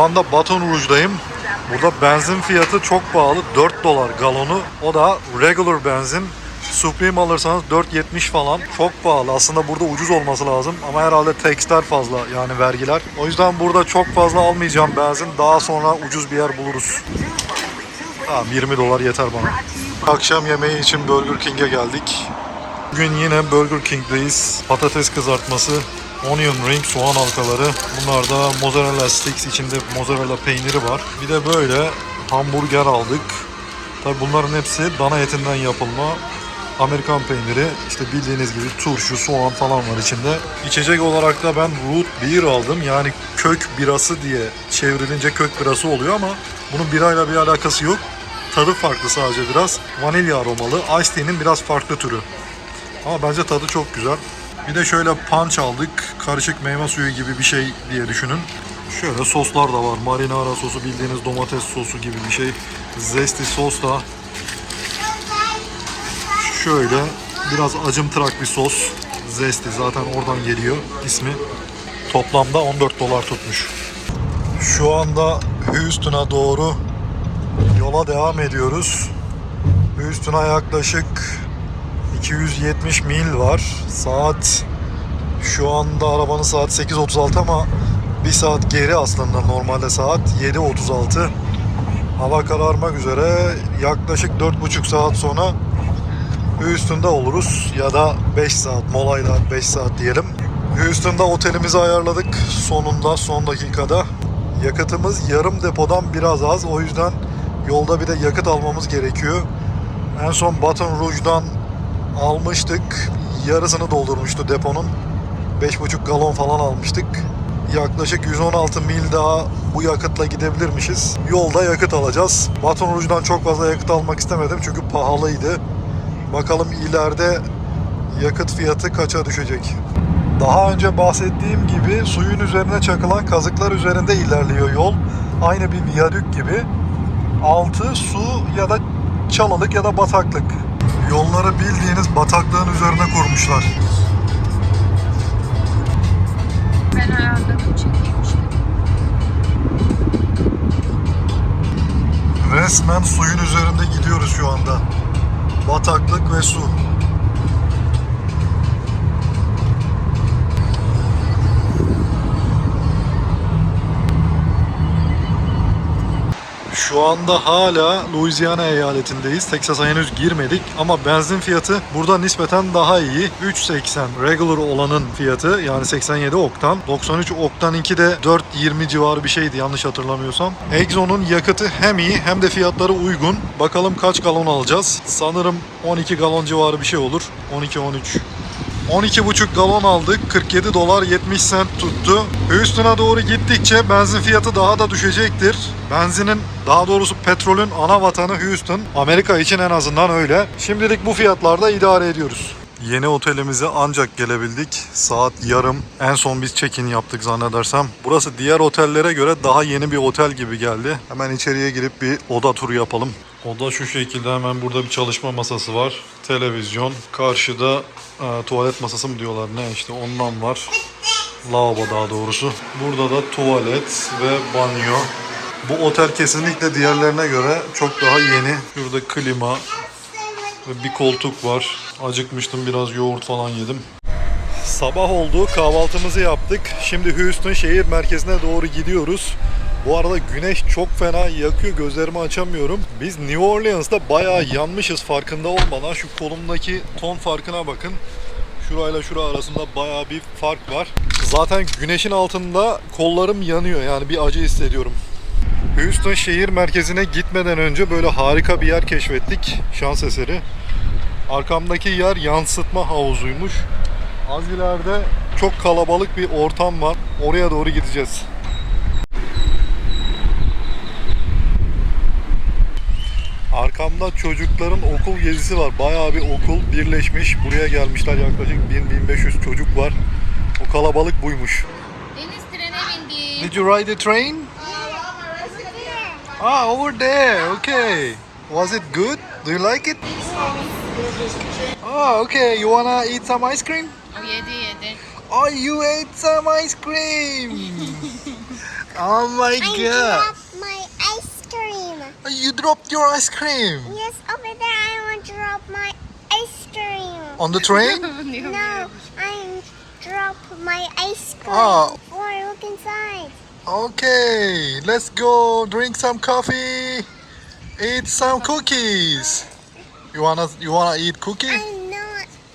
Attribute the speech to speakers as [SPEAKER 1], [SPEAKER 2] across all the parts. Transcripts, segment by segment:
[SPEAKER 1] Anda Baton Rouge'dayım. Burada benzin fiyatı çok pahalı. 4 dolar galonu. O da regular benzin. Supreme alırsanız 4.70 falan. Çok pahalı. Aslında burada ucuz olması lazım. Ama herhalde taxler fazla yani vergiler. O yüzden burada çok fazla almayacağım benzin. Daha sonra ucuz bir yer buluruz. Tamam 20 dolar yeter bana. Akşam yemeği için Burger King'e geldik. Bugün yine Burger King'deyiz. Patates kızartması, onion ring, soğan halkaları. Bunlar da mozzarella sticks içinde mozzarella peyniri var. Bir de böyle hamburger aldık. Tabi bunların hepsi dana etinden yapılma. Amerikan peyniri, işte bildiğiniz gibi turşu, soğan falan var içinde. İçecek olarak da ben root beer aldım. Yani kök birası diye çevrilince kök birası oluyor ama bunun birayla bir alakası yok. Tadı farklı sadece biraz. Vanilya aromalı. Ice tea'nin biraz farklı türü. Ama bence tadı çok güzel. Bir de şöyle punch aldık. Karışık meyve suyu gibi bir şey diye düşünün. Şöyle soslar da var. Marinara sosu bildiğiniz domates sosu gibi bir şey. Zesty sos da. Şöyle biraz acımtırak bir sos. Zesty zaten oradan geliyor ismi. Toplamda 14 dolar tutmuş. Şu anda Houston'a doğru yola devam ediyoruz. Houston'a yaklaşık 270 mil var. Saat şu anda arabanın saat 8.36 ama bir saat geri aslında normalde saat 7.36. Hava kararmak üzere yaklaşık 4,5 saat sonra Houston'da oluruz ya da 5 saat molayla 5 saat diyelim. Houston'da otelimizi ayarladık sonunda son dakikada. Yakıtımız yarım depodan biraz az o yüzden yolda bir de yakıt almamız gerekiyor. En son Baton Rouge'dan almıştık. Yarısını doldurmuştu deponun. 5,5 galon falan almıştık. Yaklaşık 116 mil daha bu yakıtla gidebilirmişiz. Yolda yakıt alacağız. Baton Rouge'dan çok fazla yakıt almak istemedim çünkü pahalıydı. Bakalım ileride yakıt fiyatı kaça düşecek. Daha önce bahsettiğim gibi suyun üzerine çakılan kazıklar üzerinde ilerliyor yol. Aynı bir viyadük gibi. Altı su ya da çalılık ya da bataklık. Yolları bildiğiniz bataklığın üzerine kurmuşlar.
[SPEAKER 2] Ben ayarladım çekeyim.
[SPEAKER 1] Resmen suyun üzerinde gidiyoruz şu anda. Bataklık ve su. Şu anda hala Louisiana eyaletindeyiz. Texas'a henüz girmedik ama benzin fiyatı burada nispeten daha iyi. 3.80 regular olanın fiyatı yani 87 oktan. 93 oktan 2 de 4.20 civarı bir şeydi yanlış hatırlamıyorsam. Exxon'un yakıtı hem iyi hem de fiyatları uygun. Bakalım kaç galon alacağız. Sanırım 12 galon civarı bir şey olur. 12-13. 12,5 galon aldık. 47 dolar 70 sent tuttu. Houston'a doğru gittikçe benzin fiyatı daha da düşecektir. Benzinin daha doğrusu petrolün ana vatanı Houston. Amerika için en azından öyle. Şimdilik bu fiyatlarda idare ediyoruz. Yeni otelimize ancak gelebildik. Saat yarım. En son biz check-in yaptık zannedersem. Burası diğer otellere göre daha yeni bir otel gibi geldi. Hemen içeriye girip bir oda turu yapalım. Oda şu şekilde hemen burada bir çalışma masası var. Televizyon. Karşıda e, tuvalet masası mı diyorlar ne işte ondan var. Lavabo daha doğrusu. Burada da tuvalet ve banyo. Bu otel kesinlikle diğerlerine göre çok daha yeni. Şurada klima ve bir koltuk var. Acıkmıştım biraz yoğurt falan yedim. Sabah oldu kahvaltımızı yaptık. Şimdi Houston şehir merkezine doğru gidiyoruz. Bu arada güneş çok fena yakıyor gözlerimi açamıyorum. Biz New Orleans'ta bayağı yanmışız farkında olmadan. Şu kolumdaki ton farkına bakın. Şurayla şura arasında bayağı bir fark var. Zaten güneşin altında kollarım yanıyor yani bir acı hissediyorum. Houston şehir merkezine gitmeden önce böyle harika bir yer keşfettik. Şans eseri. Arkamdaki yer yansıtma havuzuymuş. Az ileride çok kalabalık bir ortam var. Oraya doğru gideceğiz. Arkamda çocukların okul gezisi var. Bayağı bir okul birleşmiş. Buraya gelmişler yaklaşık 1000-1500 çocuk var. O kalabalık buymuş.
[SPEAKER 2] Deniz trene bindi.
[SPEAKER 1] Did you ride the train? Ah, over there. Okay. Was it good? Do you like it? Oh, okay. You wanna eat some ice cream?
[SPEAKER 2] O yedi yedi.
[SPEAKER 1] Oh, you ate some ice cream. Oh my
[SPEAKER 3] I dropped my ice cream.
[SPEAKER 1] Oh, you dropped your ice cream
[SPEAKER 3] Yes, over there I want to drop my ice cream.
[SPEAKER 1] on the train.
[SPEAKER 3] No, I drop my ice cream.
[SPEAKER 1] Oh.
[SPEAKER 3] Or look inside.
[SPEAKER 1] Okay, let's go drink some coffee, eat some cookies. You wanna you wanna eat cookie?
[SPEAKER 3] I know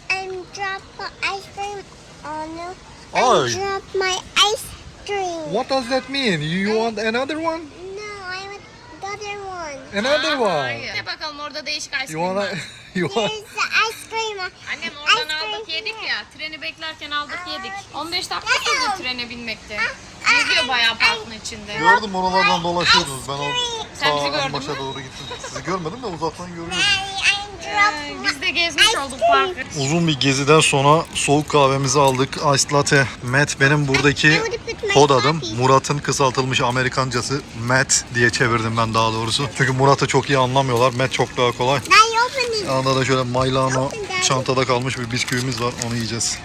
[SPEAKER 3] I drop my ice cream. Oh no.
[SPEAKER 1] Oh.
[SPEAKER 3] I dropped my ice cream.
[SPEAKER 1] What does that mean? You want another one?
[SPEAKER 3] No, I want the other one.
[SPEAKER 1] Another one.
[SPEAKER 2] Ne bakalım orada değişik ice
[SPEAKER 1] You
[SPEAKER 2] cream
[SPEAKER 1] wanna
[SPEAKER 2] var.
[SPEAKER 1] you want
[SPEAKER 3] Here's the ice cream.
[SPEAKER 2] Annem oradan
[SPEAKER 3] Ice cream
[SPEAKER 2] aldık yedik
[SPEAKER 3] here.
[SPEAKER 2] ya. Treni beklerken aldık yedik. 15 dakika sürdü trene binmekte. Geziyor bayağı parkın içinde.
[SPEAKER 1] Gördüm oralardan dolaşıyordunuz. Ben o
[SPEAKER 2] Sen bizi
[SPEAKER 1] başa doğru gittim. Sizi görmedim de uzaktan görüyordum.
[SPEAKER 3] My
[SPEAKER 2] Biz de gezmiş olduk parkı.
[SPEAKER 1] Uzun bir geziden sonra soğuk kahvemizi aldık. Ice latte. Matt benim buradaki kod adım. Murat'ın kısaltılmış Amerikancası. Matt diye çevirdim ben daha doğrusu. Çünkü Murat'ı çok iyi anlamıyorlar. Matt çok daha kolay.
[SPEAKER 3] İt.
[SPEAKER 1] Yanında da şöyle Mylano çantada kalmış bir bisküvimiz var. Onu yiyeceğiz.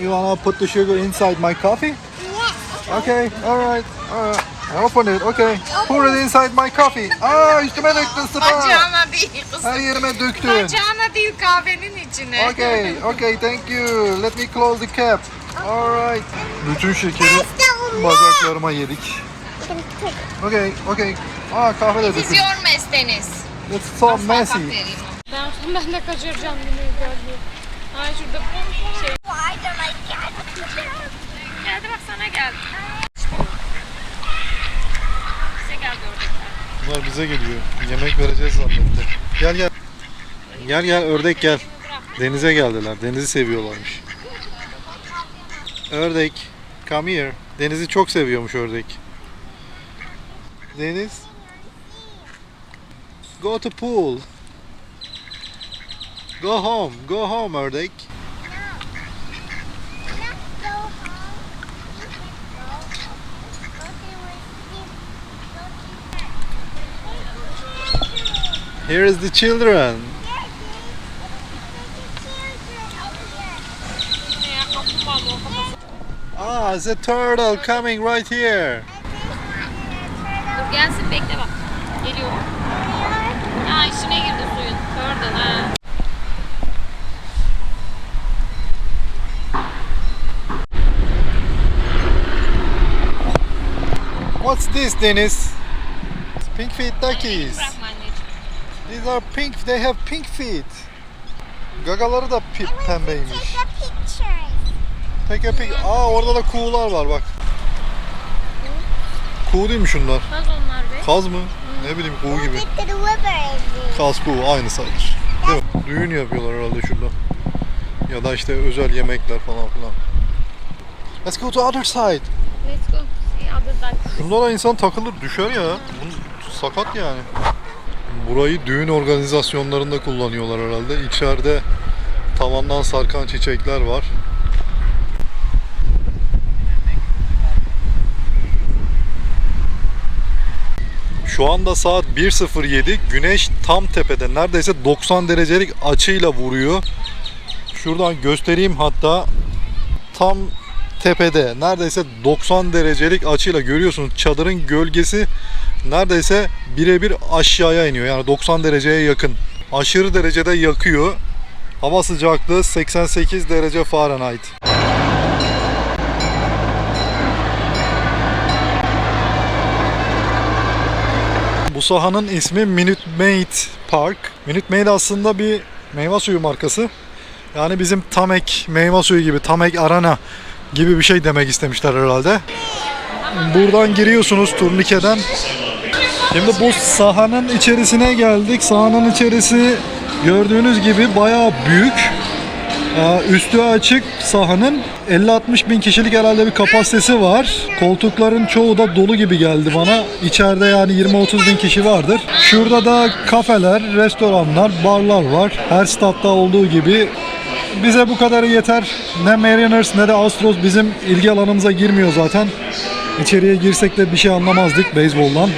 [SPEAKER 1] You wanna put the sugar inside my coffee?
[SPEAKER 3] Yes.
[SPEAKER 1] Okay, alright, alright. I open it, okay. Pour it inside my coffee. Aa üstüme döktün sıra.
[SPEAKER 2] Bacağına değil kızım.
[SPEAKER 1] Her yerime döktün.
[SPEAKER 2] Bacağına değil kahvenin içine.
[SPEAKER 1] Okay, okay, thank you. Let me close the cap. Alright. Bütün şekeri bacaklarıma yedik. Okay, okay. Aa kahve de
[SPEAKER 2] It is
[SPEAKER 1] döktün.
[SPEAKER 2] your mess Deniz.
[SPEAKER 1] It's so messy.
[SPEAKER 2] Ben, ben de kaçıracağım yine galiba. Ay şurada şey. Geldi bak sana geldi. Bize geldi ördekler.
[SPEAKER 1] Bunlar bize geliyor. Yemek vereceğiz zannetti. Gel gel. Gel gel ördek gel. Denize geldiler. Denizi seviyorlarmış. Ördek. Come here. Denizi çok seviyormuş ördek. Deniz. Go to pool. Go home. Go home ördek. Here is the children. Ah, it's a turtle coming right here. What's this, Deniz? Pink feet duckies. These are pink. They have pink feet. Gagaları da pi- pembeymiş.
[SPEAKER 3] Take a picture.
[SPEAKER 1] Take a pic. Aa orada da kuğular var bak. Kuğu değil mi şunlar?
[SPEAKER 2] Kaz onlar be.
[SPEAKER 1] Kaz mı? Ne bileyim kuğu gibi. Kaz kuğu aynı sayılır. Değil mi? Düğün yapıyorlar herhalde şurada. Ya da işte özel yemekler falan filan. Let's go to other side.
[SPEAKER 2] Let's go.
[SPEAKER 1] Bunlara insan takılır düşer ya. Bu sakat yani. Burayı düğün organizasyonlarında kullanıyorlar herhalde. İçeride tavandan sarkan çiçekler var. Şu anda saat 1.07. Güneş tam tepede. Neredeyse 90 derecelik açıyla vuruyor. Şuradan göstereyim hatta tam tepede neredeyse 90 derecelik açıyla görüyorsunuz çadırın gölgesi neredeyse birebir aşağıya iniyor yani 90 dereceye yakın. Aşırı derecede yakıyor. Hava sıcaklığı 88 derece Fahrenheit. Bu sahanın ismi Minute Maid Park. Minute Maid aslında bir meyve suyu markası. Yani bizim Tamek meyve suyu gibi, Tamek Arana gibi bir şey demek istemişler herhalde. Buradan giriyorsunuz turnikeden. Şimdi bu sahanın içerisine geldik. Sahanın içerisi gördüğünüz gibi bayağı büyük. Ee, Üstü açık sahanın 50-60 bin kişilik herhalde bir kapasitesi var. Koltukların çoğu da dolu gibi geldi bana. İçeride yani 20-30 bin kişi vardır. Şurada da kafeler, restoranlar, barlar var. Her statta olduğu gibi bize bu kadarı yeter. Ne Mariners ne de Astros bizim ilgi alanımıza girmiyor zaten. İçeriye girsek de bir şey anlamazdık beyzboldan.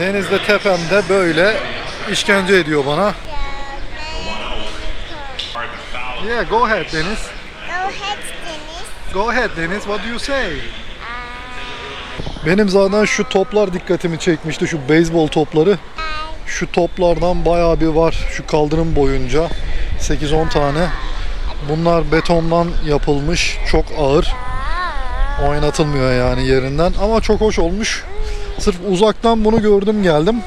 [SPEAKER 1] Denizde tepemde böyle işkence ediyor bana. Yeah, go ahead Deniz.
[SPEAKER 3] Go ahead, Dennis.
[SPEAKER 1] Go ahead Deniz. What do you say? Benim zaten şu toplar dikkatimi çekmişti. Şu beyzbol topları. Şu toplardan bayağı bir var. Şu kaldırım boyunca. 8-10 tane. Bunlar betondan yapılmış. Çok ağır. Oynatılmıyor yani yerinden. Ama çok hoş olmuş. Sırf uzaktan bunu gördüm geldim.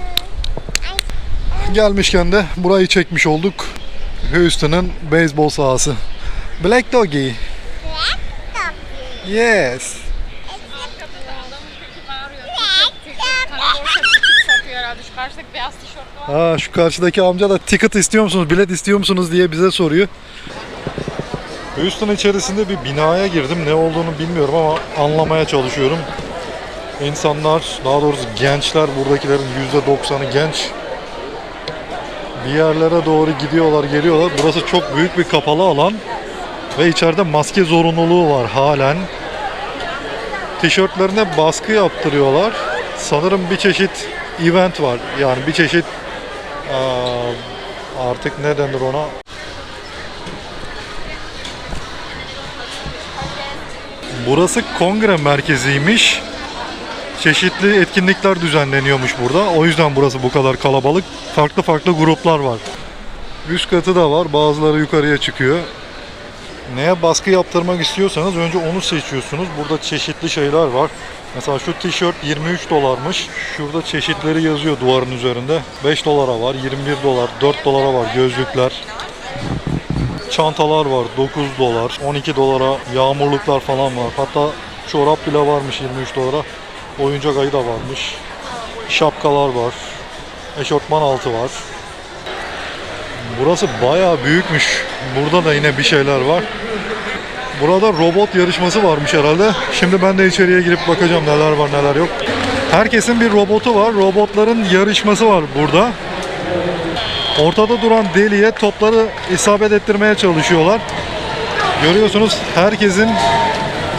[SPEAKER 1] Gelmişken de burayı çekmiş olduk. Houston'ın beyzbol sahası. Black Doggy. Yes.
[SPEAKER 2] Satıyor herhalde. Şu karşıdaki beyaz var.
[SPEAKER 1] Ha şu karşıdaki amca da ticket istiyor musunuz, bilet istiyor musunuz diye bize soruyor. Houston içerisinde bir binaya girdim. Ne olduğunu bilmiyorum ama anlamaya çalışıyorum. İnsanlar, daha doğrusu gençler, buradakilerin %90'ı genç. Bir yerlere doğru gidiyorlar, geliyorlar. Burası çok büyük bir kapalı alan. Ve içeride maske zorunluluğu var halen. Tişörtlerine baskı yaptırıyorlar. Sanırım bir çeşit event var. Yani bir çeşit artık ne denir ona? Burası kongre merkeziymiş. Çeşitli etkinlikler düzenleniyormuş burada. O yüzden burası bu kadar kalabalık. Farklı farklı gruplar var. Üst katı da var. Bazıları yukarıya çıkıyor. Neye baskı yaptırmak istiyorsanız önce onu seçiyorsunuz. Burada çeşitli şeyler var. Mesela şu tişört 23 dolarmış. Şurada çeşitleri yazıyor duvarın üzerinde. 5 dolara var, 21 dolar, 4 dolara var gözlükler. Çantalar var 9 dolar, 12 dolara yağmurluklar falan var. Hatta çorap bile varmış 23 dolara. Oyuncak ayı da varmış. Şapkalar var. Eşortman altı var. Burası bayağı büyükmüş. Burada da yine bir şeyler var. Burada robot yarışması varmış herhalde. Şimdi ben de içeriye girip bakacağım neler var neler yok. Herkesin bir robotu var. Robotların yarışması var burada. Ortada duran deliğe topları isabet ettirmeye çalışıyorlar. Görüyorsunuz herkesin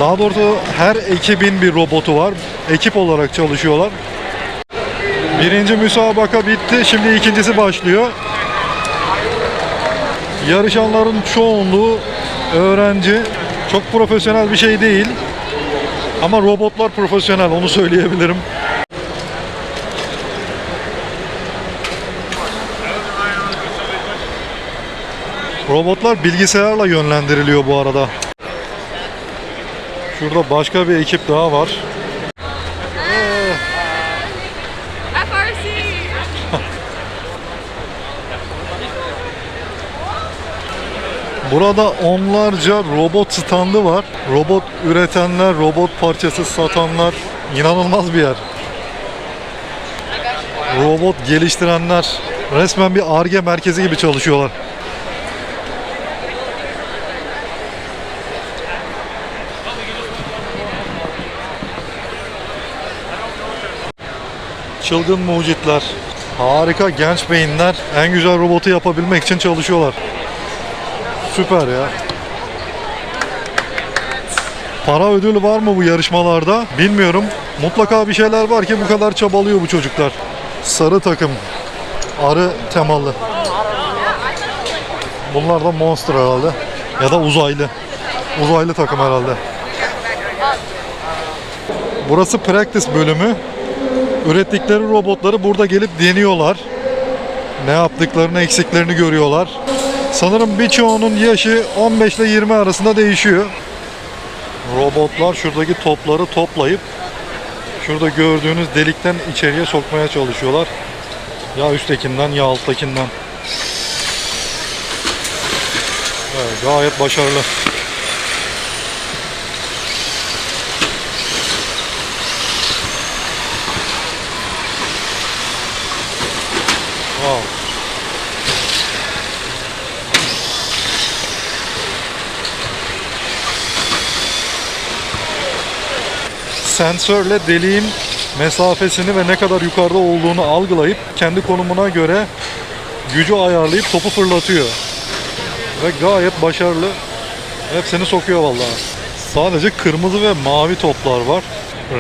[SPEAKER 1] daha doğrusu her ekibin bir robotu var. Ekip olarak çalışıyorlar. Birinci müsabaka bitti. Şimdi ikincisi başlıyor. Yarışanların çoğunluğu öğrenci. Çok profesyonel bir şey değil. Ama robotlar profesyonel onu söyleyebilirim. Robotlar bilgisayarla yönlendiriliyor bu arada. Şurada başka bir ekip daha var. Burada onlarca robot standı var. Robot üretenler, robot parçası satanlar. inanılmaz bir yer. Robot geliştirenler. Resmen bir ARGE merkezi gibi çalışıyorlar. Çılgın mucitler. Harika genç beyinler en güzel robotu yapabilmek için çalışıyorlar. Süper ya. Para ödülü var mı bu yarışmalarda? Bilmiyorum. Mutlaka bir şeyler var ki bu kadar çabalıyor bu çocuklar. Sarı takım. Arı temalı. Bunlar da monster herhalde. Ya da uzaylı. Uzaylı takım herhalde. Burası practice bölümü. Ürettikleri robotları burada gelip deniyorlar. Ne yaptıklarını, eksiklerini görüyorlar. Sanırım birçoğunun yaşı 15 ile 20 arasında değişiyor. Robotlar şuradaki topları toplayıp şurada gördüğünüz delikten içeriye sokmaya çalışıyorlar. Ya üsttekinden ya alttakinden. Evet, gayet başarılı. Wow. Sensörle deliğin mesafesini ve ne kadar yukarıda olduğunu algılayıp kendi konumuna göre gücü ayarlayıp topu fırlatıyor. Ve gayet başarılı. Hepsini sokuyor vallahi. Sadece kırmızı ve mavi toplar var.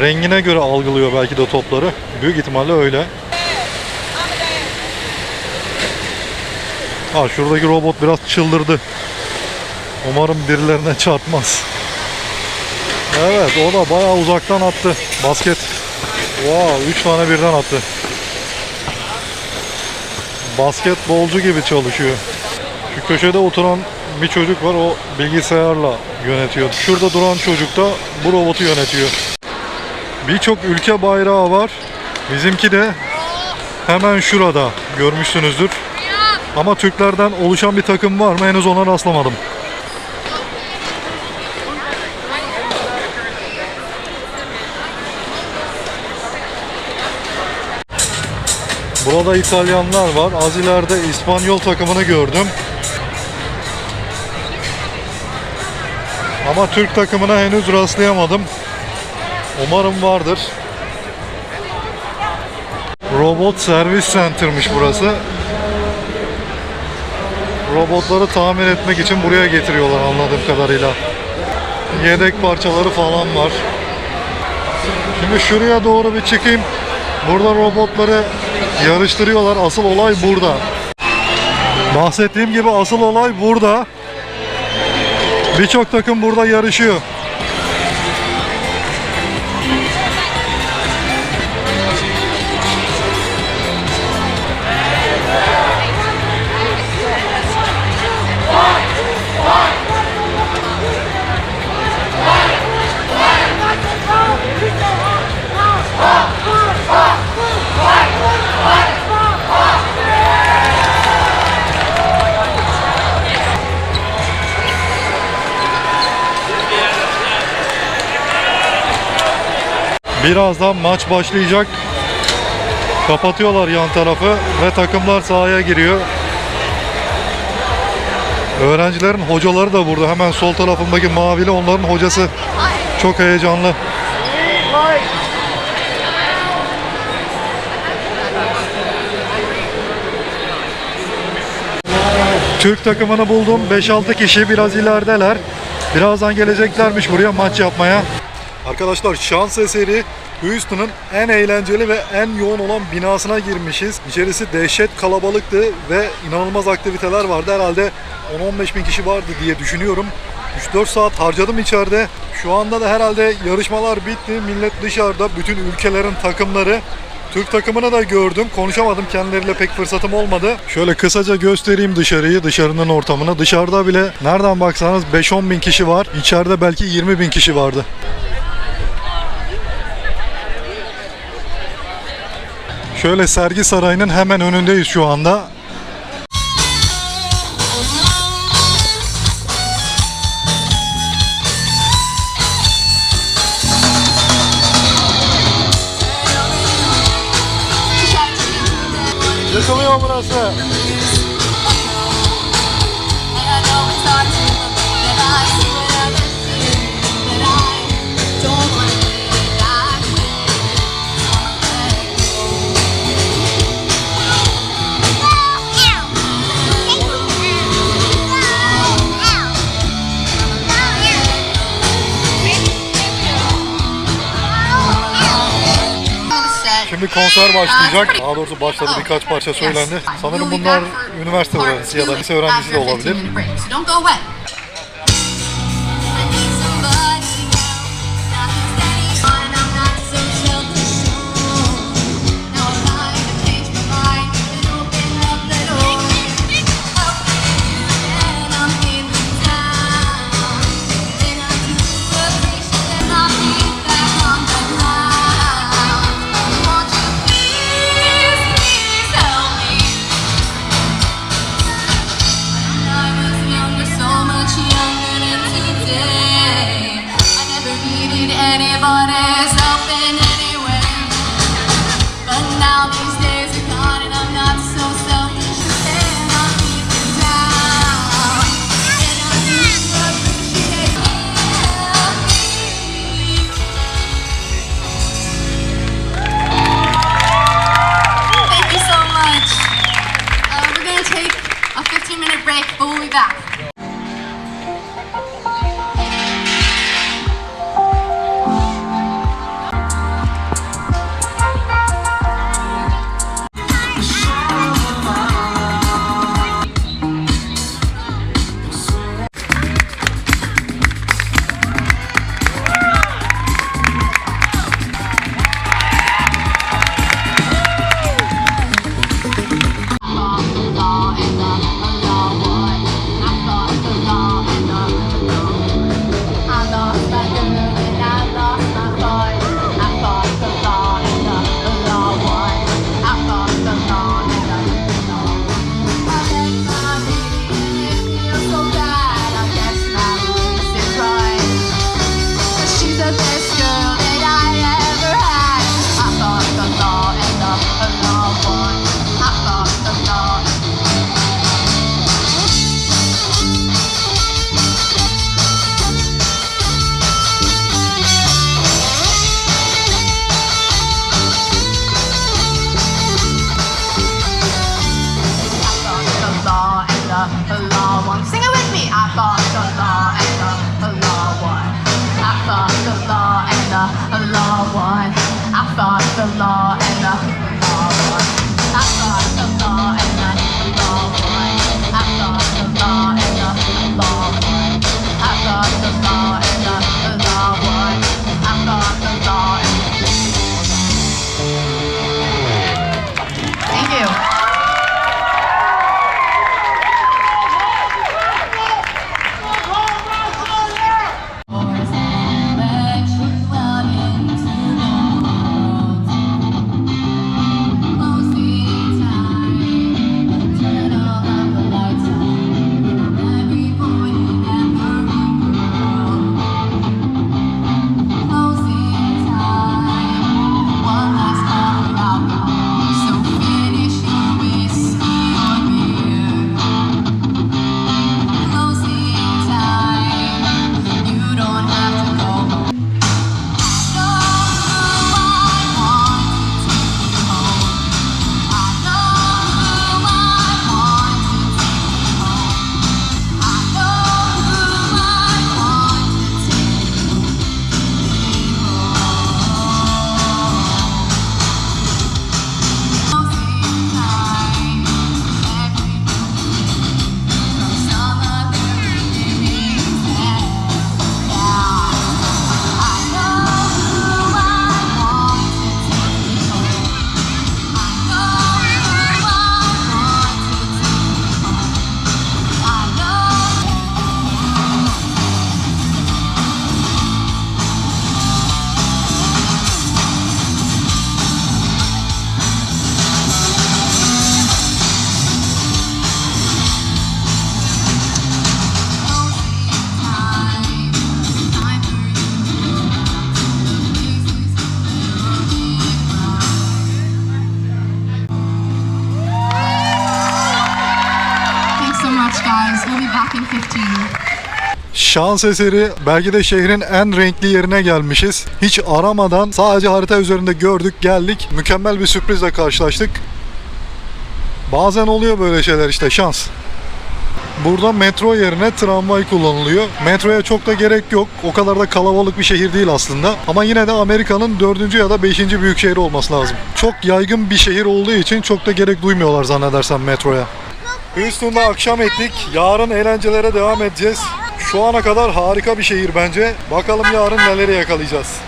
[SPEAKER 1] Rengine göre algılıyor belki de topları. Büyük ihtimalle öyle. Ha şuradaki robot biraz çıldırdı. Umarım birilerine çarpmaz. Evet o da bayağı uzaktan attı. Basket Wow, 3 tane birden attı. Basketbolcu gibi çalışıyor. Şu köşede oturan bir çocuk var o bilgisayarla yönetiyor. Şurada duran çocuk da bu robotu yönetiyor. Birçok ülke bayrağı var. Bizimki de hemen şurada görmüşsünüzdür. Ama Türklerden oluşan bir takım var mı henüz ona rastlamadım. Burada İtalyanlar var. Az ileride İspanyol takımını gördüm. Ama Türk takımına henüz rastlayamadım. Umarım vardır. Robot Service Center'mış burası. Robotları tamir etmek için buraya getiriyorlar anladığım kadarıyla. Yedek parçaları falan var. Şimdi şuraya doğru bir çıkayım. Burada robotları yarıştırıyorlar. Asıl olay burada. Bahsettiğim gibi asıl olay burada. Birçok takım burada yarışıyor. Birazdan maç başlayacak. Kapatıyorlar yan tarafı ve takımlar sahaya giriyor. Öğrencilerin hocaları da burada. Hemen sol tarafımdaki mavili onların hocası. Çok heyecanlı. Türk takımını buldum. 5-6 kişi biraz ilerideler. Birazdan geleceklermiş buraya maç yapmaya. Arkadaşlar şans eseri Houston'ın en eğlenceli ve en yoğun olan binasına girmişiz. İçerisi dehşet kalabalıktı ve inanılmaz aktiviteler vardı. Herhalde 10-15 bin kişi vardı diye düşünüyorum. 3-4 saat harcadım içeride. Şu anda da herhalde yarışmalar bitti. Millet dışarıda. Bütün ülkelerin takımları. Türk takımını da gördüm. Konuşamadım. Kendileriyle pek fırsatım olmadı. Şöyle kısaca göstereyim dışarıyı, dışarının ortamını. Dışarıda bile nereden baksanız 5-10 bin kişi var. İçeride belki 20 bin kişi vardı. Şöyle sergi sarayının hemen önündeyiz şu anda. Yıkılıyor burası. Şimdi konser başlayacak. Daha doğrusu başladı birkaç parça söylendi. Sanırım bunlar üniversite öğrencisi ya da lise öğrencisi de olabilir.
[SPEAKER 4] Yes.
[SPEAKER 1] Şans eseri belki de şehrin en renkli yerine gelmişiz. Hiç aramadan sadece harita üzerinde gördük geldik. Mükemmel bir sürprizle karşılaştık. Bazen oluyor böyle şeyler işte şans. Burada metro yerine tramvay kullanılıyor. Metroya çok da gerek yok. O kadar da kalabalık bir şehir değil aslında. Ama yine de Amerika'nın dördüncü ya da beşinci büyük şehri olması lazım. Çok yaygın bir şehir olduğu için çok da gerek duymuyorlar zannedersem metroya. Houston'da akşam ettik. Yarın eğlencelere devam edeceğiz. Şu ana kadar harika bir şehir bence. Bakalım yarın neleri yakalayacağız.